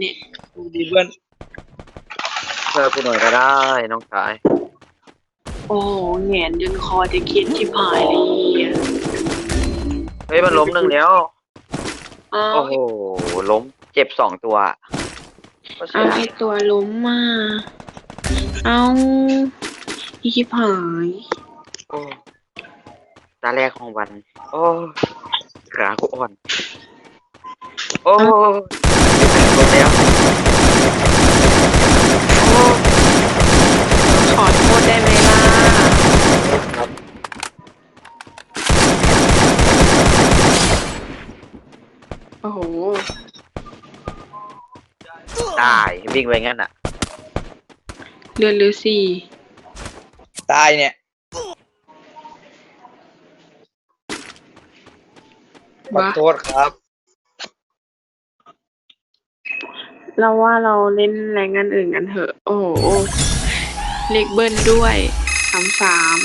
ดีเพื่อนเจอกูหน่อยก็ได้ น้องชายโอ้แหงนจนคอจะเขียนชิบหายเลยเหี้ยเฮ้ยมันล้มหนึ่งแล้ว อ้าโอ้วโหล้มเจ็บสองตัวก็เสีเอายไอตัวล้มมา เอาอีชิบหายโอ้ตาแรกของวัน โอ้ขากูอ่อน โอ้ อ้โห ตายวิ่งไปงั้นอะเลือนหรือสี่ ตายเนี่ย ขอวะ โทษครับ เราว่าเราเล่นแรงงานอื่นกันเถอะ โอ้โหเล็กเบิ้ลด้วยสามสาม